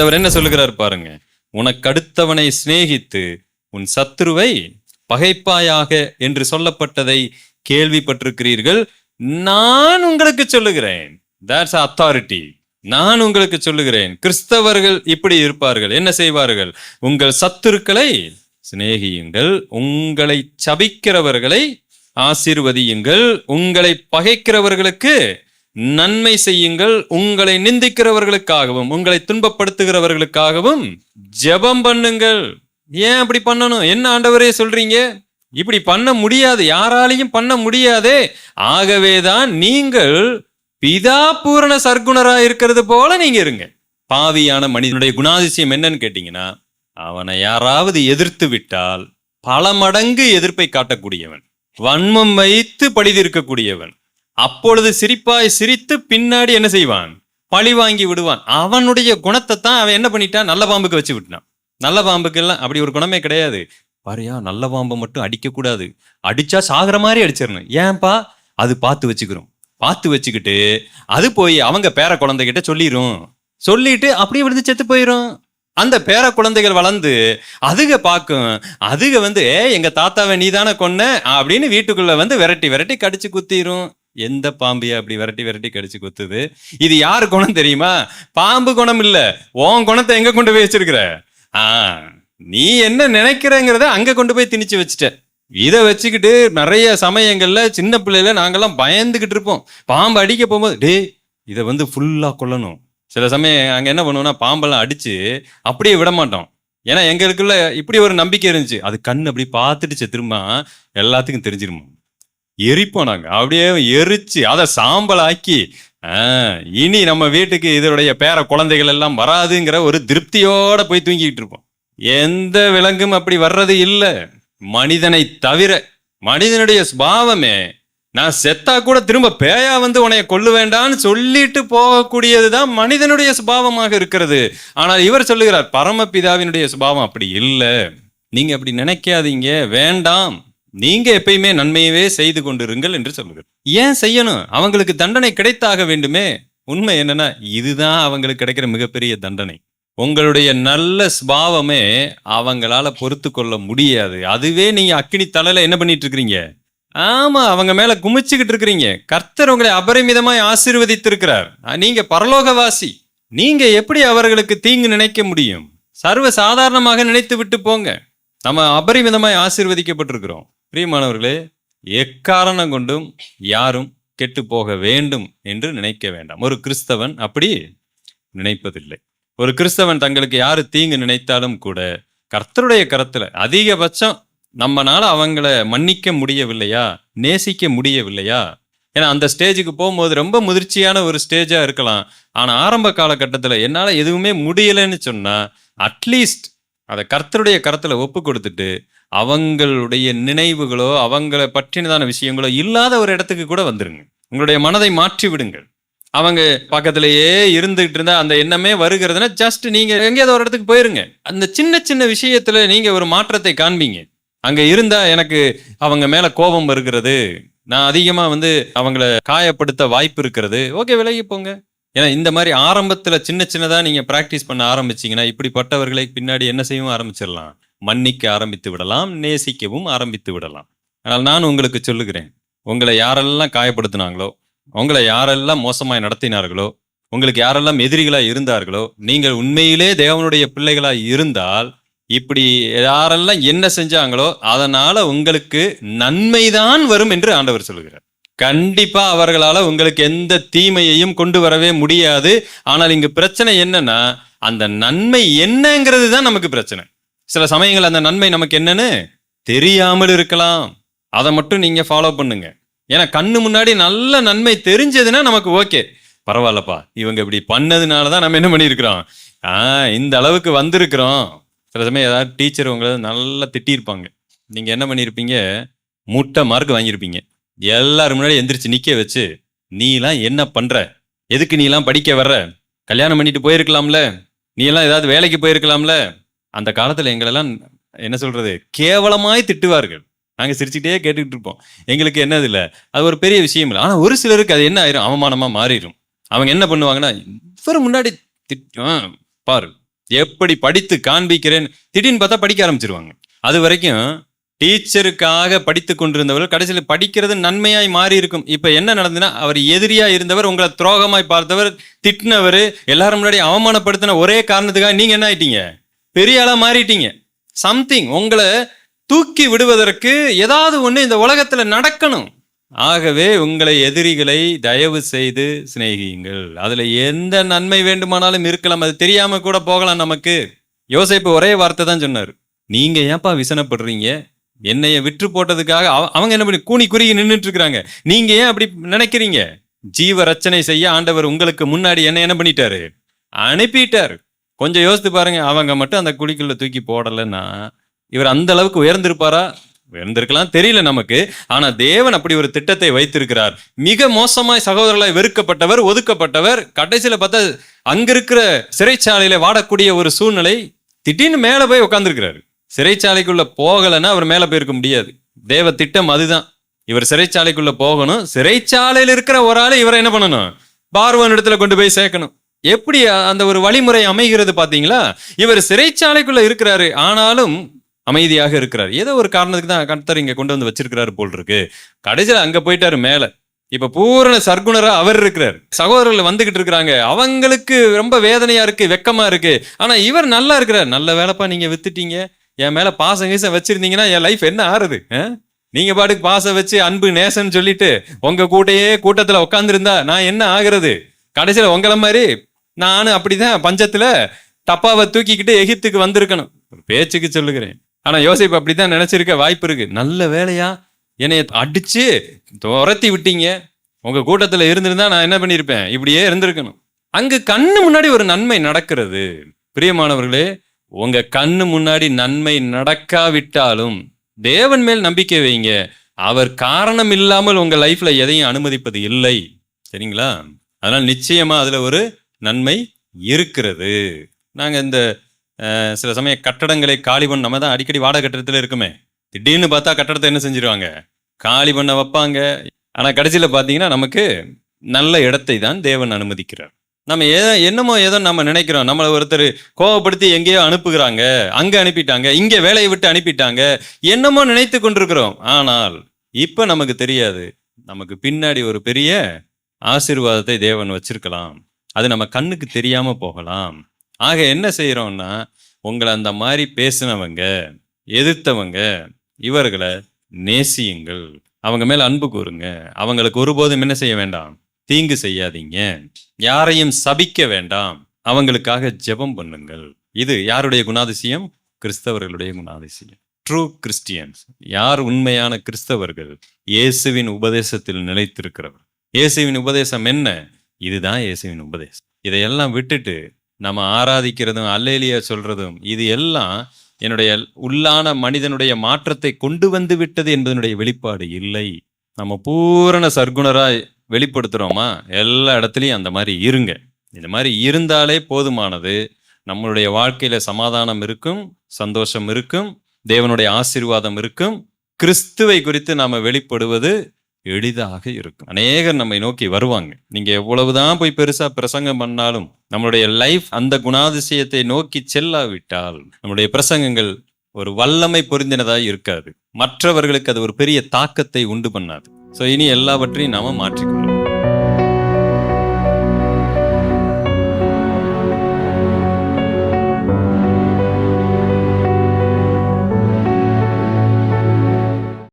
அவர் என்ன சொல்லுகிறார் பாருங்க? உனக்கு அடுத்தவனை சிநேகித்து உன் சத்துருவை பகைப்பாயாக என்று சொல்லப்பட்டதை கேள்விப்பட்டிருக்கிறீர்கள். நான் உங்களுக்கு சொல்லுகிறேன். தட்ஸ் அத்தாரிட்டி நான் உங்களுக்கு சொல்லுகிறேன். கிறிஸ்தவர்கள் இப்படி இருப்பார்கள். என்ன செய்வார்கள்? உங்கள் சத்துருக்களை சிநேகியுங்கள். உங்களை சபிக்கிறவர்களை ஆசீர்வதியுங்கள். உங்களை பகைக்கிறவர்களுக்கு நன்மை செய்யுங்கள். உங்களை நிந்திக்கிறவர்களுக்காகவும் உங்களை துன்பப்படுத்துகிறவர்களுக்காகவும் ஜெபம் பண்ணுங்கள். ஏன் அப்படி பண்ணணும்? என்ன ஆண்டவரே சொல்றீங்க? இப்படி பண்ண முடியாது. யாராலையும் பண்ண முடியாதே. ஆகவேதான் நீங்கள் பிதா பூரண சர்க்குணரா இருக்கிறது போல நீங்க இருங்க. பாவியான மனிதனுடைய குணாதிசயம் என்னன்னு கேட்டீங்கன்னா அவனை யாராவது எதிர்த்து விட்டால் பல மடங்கு எதிர்ப்பை காட்டக்கூடியவன். வன்மம் வைத்து பழிதிருக்கக்கூடியவன். அப்பொழுது சிரிப்பாய் சிரித்து பின்னாடி என்ன செய்வான்? பழி வாங்கி விடுவான். அவனுடைய குணத்தை தான் அவன் என்ன பண்ணிட்டான்? நல்ல பாம்புக்கு வச்சு விட்டான் நல்ல பாம்புக்கு எல்லாம் அப்படி ஒரு குணமே கிடையாது. பாரியா நல்ல பாம்பை மட்டும் அடிக்கக்கூடாது. அடிச்சா சாகிற மாதிரி அடிச்சிடணும். ஏன்பா? அது பார்த்து வச்சுக்கிறோம். பார்த்து வச்சுக்கிட்டு அது போய் அவங்க பேர குழந்தைகிட்ட சொல்லிடும் சொல்லிட்டு அப்படியே விழுந்து செத்து போயிடும் அந்த பேர குழந்தைகள் வளர்ந்து அதுக பார்க்கும். அதுக வந்து ஏ எங்க தாத்தாவை நீதானே கொன்ன? அப்படின்னு வீட்டுக்குள்ள வந்து விரட்டி விரட்டி கடிச்சு குத்திரும். எந்த பாம்பியா அப்படி விரட்டி விரட்டி கடிச்சு குத்துது? இது யார் குணம் தெரியுமா? பாம்பு குணம் இல்ல. உன் குணத்தை எங்க கொண்டு போய் வச்சிருக்கிற? ஆ நீ என்ன நினைக்கிறங்கிறத அங்க கொண்டு போய் திணிச்சு வச்சுட்ட. இதை வச்சுக்கிட்டு நிறைய சமயங்கள்ல சின்ன பிள்ளையில நாங்கெல்லாம் பயந்துகிட்டு இருப்போம். பாம்பு அடிக்க போகும்போது டேய் இதை வந்து ஃபுல்லா கொல்லணும். சில சமயம் அங்கே என்ன பண்ணுவோம்னா பாம்பெல்லாம் அடிச்சு அப்படியே விட மாட்டோம். ஏன்னா எங்களுக்குள்ள இப்படி ஒரு நம்பிக்கை இருந்துச்சு. அது கண் அப்படி பார்த்துட்டு திரும்ப எல்லாத்துக்கும் தெரிஞ்சிருமா? எரிப்போம் நாங்கள் அப்படியே எரிச்சு அதை சாம்பலாக்கி இனி நம்ம வீட்டுக்கு இதனுடைய பேர குழந்தைகள் எல்லாம் வராதுங்கிற ஒரு திருப்தியோட போய் தூங்கிக்கிட்டு இருப்போம். எந்த விலங்கும் அப்படி வர்றது இல்லை. மனிதனை தவிர மனிதனுடைய சுபாவமே நான் செத்தா கூட திரும்ப பேயா வந்து உனைய கொல்ல வேண்டான்னு சொல்லிட்டு போகக்கூடியது தான் மனிதனுடைய சுபாவமாக இருக்கிறது. ஆனால் இவர் சொல்லுகிறார் பரமபிதாவினுடைய சுபாவம் அப்படி இல்லை. நீங்க அப்படி நினைக்காதீங்க வேண்டாம். நீங்க எப்பயுமே நன்மையவே செய்து கொண்டிருங்கள் என்று சொல்லுங்கள் ஏன் செய்யணும்? அவங்களுக்கு தண்டனை கிடைத்தாக வேண்டுமே. உண்மை என்னன்னா இதுதான் அவங்களுக்கு கிடைக்கிற மிகப்பெரிய தண்டனை. உங்களுடைய நல்ல ஸ்பாவமே அவங்களால பொறுத்து கொள்ள முடியாது. அதுவே நீங்க அக்கினி தலையில என்ன பண்ணிட்டு இருக்கிறீங்க? ஆமா அவங்க மேல குமிச்சுக்கிட்டு இருக்கிறீங்க. கர்த்தர் உங்களை அபரிமிதமாய் ஆசீர்வதித்திருக்கிறார். நீங்க பரலோகவாசி. நீங்க எப்படி அவர்களுக்கு தீங்கு நினைக்க முடியும்? சர்வ சாதாரணமாக நினைத்து விட்டு போங்க. நம்ம அபரிமிதமாய் ஆசீர்வதிக்கப்பட்டிருக்கிறோம். பிரியமானவர்களே எக்காரணம் கொண்டும் யாரும் கெட்டு போக வேண்டும் என்று நினைக்க வேண்டாம். ஒரு கிறிஸ்தவன் அப்படி நினைப்பதில்லை. ஒரு கிறிஸ்தவன் தங்களுக்கு யாரு தீங்கு நினைத்தாலும் கூட கர்த்தருடைய கரத்துல அதிகபட்சம் நம்மனால அவங்கள மன்னிக்க முடியவில்லையா நேசிக்க முடியவில்லையா? ஏன்னா அந்த ஸ்டேஜுக்கு போகும்போது ரொம்ப முதிர்ச்சியான ஒரு ஸ்டேஜாக இருக்கலாம். ஆனால் ஆரம்ப காலகட்டத்தில் என்னால் எதுவுமே முடியலைன்னு சொன்னால் அட்லீஸ்ட் அதை கர்த்தருடைய கரத்தில் ஒப்பு கொடுத்துட்டு அவங்களுடைய நினைவுகளோ அவங்கள பற்றினதான விஷயங்களோ இல்லாத ஒரு இடத்துக்கு கூட வந்துருங்க. உங்களுடைய மனதை மாற்றி விடுங்கள். அவங்க பக்கத்திலேயே இருந்துகிட்டு இருந்தா அந்த எண்ணமே வருகிறதுனா ஜஸ்ட் நீங்க எங்கேயாவது ஒரு இடத்துக்கு போயிருங்க. அந்த சின்ன சின்ன விஷயத்துல நீங்க ஒரு மாற்றத்தை காண்பீங்க. அங்க இருந்தா எனக்கு அவங்க மேல கோபம் வருகிறது. நான் அதிகமா வந்து அவங்கள காயப்படுத்த வாய்ப்பு இருக்கிறது. ஓகே விலகி போங்க. ஏன்னா இந்த மாதிரி ஆரம்பத்துல சின்ன சின்னதா நீங்க பிராக்டிஸ் பண்ண ஆரம்பிச்சீங்கன்னா இப்படிப்பட்டவர்களை பின்னாடி என்ன செய்யவும் ஆரம்பிச்சிடலாம். மன்னிக்க ஆரம்பித்து விடலாம் நேசிக்கவும் ஆரம்பித்து விடலாம். ஆனால் நான் உங்களுக்கு சொல்லுகிறேன் உங்களை யாரெல்லாம் காயப்படுத்தினாங்களோ உங்களை யாரெல்லாம் மோசமாய் நடத்தினார்களோ உங்களுக்கு யாரெல்லாம் எதிரிகளாக இருந்தார்களோ நீங்கள் உண்மையிலே தேவனுடைய பிள்ளைகளாக இருந்தால் இப்படி யாரெல்லாம் என்ன செஞ்சாங்களோ அதனால உங்களுக்கு நன்மைதான் வரும் என்று ஆண்டவர் சொல்லுகிறார். கண்டிப்பா அவர்களால் உங்களுக்கு எந்த தீமையையும் கொண்டு வரவே முடியாது. ஆனால் இங்கு பிரச்சனை என்னன்னா அந்த நன்மை என்னங்கிறது தான் நமக்கு பிரச்சனை. சில சமயங்கள் அந்த நன்மை நமக்கு என்னன்னு தெரியாமல் இருக்கலாம். அதை மட்டும் நீங்கள் ஃபாலோ பண்ணுங்க. ஏன்னா கண்ணு முன்னாடி நல்ல நன்மை தெரிஞ்சதுன்னா நமக்கு ஓகே. பரவாயில்லப்பா இவங்க இப்படி பண்ணதுனால தான் நம்ம என்ன பண்ணியிருக்கிறோம்? ஆ இந்த அளவுக்கு வந்திருக்கிறோம். சில சமயம் ஏதாவது டீச்சர் உங்களை நல்லா திட்டியிருப்பாங்க. நீங்கள் என்ன பண்ணியிருப்பீங்க? முட்டை மார்க் வாங்கியிருப்பீங்க. எல்லாரும் முன்னாடி எந்திரிச்சு நிற்க வச்சு நீலாம் என்ன பண்ணுற எதுக்கு நீலாம் படிக்க வர்ற? கல்யாணம் பண்ணிட்டு போயிருக்கலாம்ல? நீ எல்லாம் ஏதாவது வேலைக்கு போயிருக்கலாம்ல? அந்த காலத்தில் எங்களெல்லாம் என்ன சொல்றது? கேவலமாய் திட்டுவார்கள். நாங்கள் சிரிச்சுட்டே கேட்டுக்கிட்டு இருப்போம். எங்களுக்கு என்னது இல்லை? அது ஒரு பெரிய விஷயம் இல்லை. ஆனால் ஒரு சிலருக்கு அது என்ன ஆயிரும்? அவமானமாக மாறிடும் அவங்க என்ன பண்ணுவாங்கன்னா இவர் முன்னாடி திட் ஆ, பாரு. எப்படி படித்து காண்பிக்கிறேன்? திடீர்னு பார்த்தா படிக்க ஆரம்பிச்சிருவாங்க. அது வரைக்கும் டீச்சருக்காக படித்து கொண்டிருந்தவர் கடைசியில் படிக்கிறது நன்மையாய் மாறி இருக்கும் இப்போ என்ன நடந்ததுன்னா அவர் எதிரியாக இருந்தவர் உங்களை துரோகமாய் பார்த்தவர் திட்டினவர் எல்லாரும் முன்னாடி அவமானப்படுத்தின ஒரே காரணத்துக்காக நீங்கள் என்ன ஆயிட்டீங்க? பெரிய ஆளாக மாறிட்டீங்க. சம்திங் உங்களை தூக்கி விடுவதற்கு ஏதாவது ஒன்று இந்த உலகத்தில் நடக்கணும். ஆகவே உங்களை எதிரிகளை தயவு செய்து சிநேகியுங்கள். அதில் எந்த நன்மை வேண்டுமானாலும் இருக்கலாம். அது தெரியாமல் கூட போகலாம் நமக்கு. யோசிப்பு ஒரே வார்த்தை தான் சொன்னார். நீங்கள் ஏன்ப்பா விசனப்படுறீங்க? என்னைய விற்று போட்டதுக்காக அவ- அவங்க என்ன பண்ணி கூனி குறுகி நின்றுட்டு இருக்கிறாங்க ஏன் அப்படி நினைக்கிறீங்க? ஜீவ ரச்சனை செய்ய ஆண்டவர் உங்களுக்கு முன்னாடி என்ன என்ன பண்ணிட்டாரு? அனுப்பிட்டார். கொஞ்சம் யோசித்து பாருங்க அவங்க மட்டும் அந்த குழிக்குள்ள தூக்கி போடலைன்னா இவர் அந்த அளவுக்கு உயர்ந்திருப்பாரா? உயர்ந்திருக்கலாம் தெரியல நமக்கு. ஆனா தேவன் அப்படி ஒரு திட்டத்தை வைத்திருக்கிறார். மிக மோசமாய் சகோதரர்களாய் வெறுக்கப்பட்டவர் ஒதுக்கப்பட்டவர் கடைசியில பார்த்தா அங்க இருக்கிற சிறைச்சாலையில வாடக்கூடிய ஒரு சூழ்நிலை திடீர்னு மேல போய் உட்கார்ந்திருக்கிறாரு சிறைச்சாலைக்குள்ள போகலைன்னா அவர் மேல போயிருக்க முடியாது. தேவ திட்டம் அதுதான். இவர் சிறைச்சாலைக்குள்ள போகணும். சிறைச்சாலையில் இருக்கிற ஒரு ஆளை இவரை என்ன பண்ணணும்? பார்வன் இடத்துல கொண்டு போய் சேர்க்கணும். எப்படி அந்த ஒரு வழிமுறை அமைகிறது பார்த்தீங்களா இவர் சிறைச்சாலைக்குள்ள இருக்கிறாரு. ஆனாலும் அமைதியாக இருக்கிறார். ஏதோ ஒரு காரணத்துக்கு தான் கர்த்தர் இங்க கொண்டு வந்து வச்சிருக்கிறாரு போல் இருக்கு. கடைசியில் அங்க போயிட்டாரு மேல. இப்ப பூரண சர்க்குணரா அவர் இருக்கிறார். சகோதரர்கள் வந்துகிட்டு இருக்கிறாங்க. அவங்களுக்கு ரொம்ப வேதனையா இருக்கு வெக்கமா இருக்கு. ஆனா இவர் நல்லா இருக்கிறார். நல்ல வேலைப்பா நீங்க வித்துட்டீங்க. என் மேல பாசம் கீசம் வச்சிருந்தீங்கன்னா என் லைஃப் என்ன ஆறுது? நீங்க பாட்டுக்கு பாசம் வச்சு அன்பு நேசன்னு சொல்லிட்டு உங்க கூட்டையே கூட்டத்துல உட்காந்துருந்தா நான் என்ன ஆகுறது? கடைசியில உங்கள மாதிரி நானும் அப்படிதான் பஞ்சத்துல டப்பாவை தூக்கிக்கிட்டு எகிப்துக்கு வந்திருக்கணும். ஒரு பேச்சுக்கு சொல்லுகிறேன். ஆனா யோசிப்பு அப்படிதான் நினைச்சிருக்க வாய்ப்பு இருக்கு. நல்ல வேலையா? என்னைய அடிச்சு துரத்தி விட்டீங்க. உங்க கூட்டத்துல இருந்திருந்தா நான் என்ன பண்ணியிருப்பேன் இப்படியே இருந்திருக்கணும். அங்கு கண்ணு முன்னாடி ஒரு நன்மை நடக்கிறது. பிரியமானவர்களே உங்க கண்ணு முன்னாடி நன்மை நடக்காவிட்டாலும் தேவன் மேல் நம்பிக்கை வைங்க. அவர் காரணம் இல்லாமல் உங்க லைஃப்ல எதையும் அனுமதிப்பது இல்லை. சரிங்களா? அதனால் நிச்சயமா அதுல ஒரு நன்மை இருக்கிறது. நாங்கள் இந்த சில சமய கட்டடங்களை காலி பண்ண நம்ம தான் அடிக்கடி வாடகை கட்டடத்தில் இருக்குமே. திடீர்னு பார்த்தா கட்டடத்தை என்ன செஞ்சிருவாங்க? காலி பண்ண வைப்பாங்க. ஆனால் கடைசியில் பார்த்தீங்கன்னா நமக்கு நல்ல இடத்தை தான் தேவன் அனுமதிக்கிறார். நம்ம ஏதோ என்னமோ ஏதோ நம்ம நினைக்கிறோம். நம்மளை ஒருத்தர் கோவப்படுத்தி எங்கேயோ அனுப்புகிறாங்க. அங்கே அனுப்பிட்டாங்க. இங்கே வேலையை விட்டு அனுப்பிட்டாங்க. என்னமோ நினைத்து கொண்டிருக்கிறோம். ஆனால் இப்போ நமக்கு தெரியாது. நமக்கு பின்னாடி ஒரு பெரிய ஆசீர்வாதத்தை தேவன் வச்சிருக்கலாம். அது நம்ம கண்ணுக்கு தெரியாம போகலாம். ஆக என்ன செய்யறோம்னா உங்களை அந்த மாதிரி பேசினவங்க எதிர்த்தவங்க இவர்களை நேசியுங்கள். அவங்க மேல அன்பு கூறுங்க. அவங்களுக்கு ஒருபோதும் என்ன செய்ய வேண்டாம்? தீங்கு செய்யாதீங்க. யாரையும் சபிக்க வேண்டாம். அவங்களுக்காக ஜெபம் பண்ணுங்கள். இது யாருடைய குணாதிசயம்? கிறிஸ்தவர்களுடைய குணாதிசயம். ட்ரூ கிறிஸ்டியன்ஸ் யார் உண்மையான கிறிஸ்தவர்கள்? இயேசுவின் உபதேசத்தில் நிலைத்திருக்கிறவர். இயேசுவின் உபதேசம் என்ன? இதுதான் இயேசுவின் உபதேசம். இதையெல்லாம் விட்டுட்டு நம்ம ஆராதிக்கிறதும் அல்லேலியா சொல்றதும் இது எல்லாம் என்னுடைய உள்ளான மனிதனுடைய மாற்றத்தை கொண்டு வந்து விட்டது என்பதனுடைய வெளிப்பாடு இல்லை. நம்ம பூரண சர்க்குணராய் வெளிப்படுத்துகிறோமா எல்லா இடத்துலையும் அந்த மாதிரி இருங்க. இந்த மாதிரி இருந்தாலே போதுமானது. நம்மளுடைய வாழ்க்கையில சமாதானம் இருக்கும் சந்தோஷம் இருக்கும் தேவனுடைய ஆசீர்வாதம் இருக்கும். கிறிஸ்துவை குறித்து நாம் வெளிப்படுவது எளிதாக இருக்கும். அநேகர் நம்மை நோக்கி வருவாங்க. நீங்க எவ்வளவுதான் போய் பெருசா பிரசங்கம் பண்ணாலும் நம்மளுடைய லைஃப் அந்த குணாதிசயத்தை நோக்கி செல்லாவிட்டால் நம்முடைய பிரசங்கங்கள் ஒரு வல்லமை பொருந்தினதாக இருக்காது. மற்றவர்களுக்கு அது ஒரு பெரிய தாக்கத்தை உண்டு பண்ணாது. ஸோ இனி எல்லாவற்றையும் நாம மாற்றிக்கொள்ளும்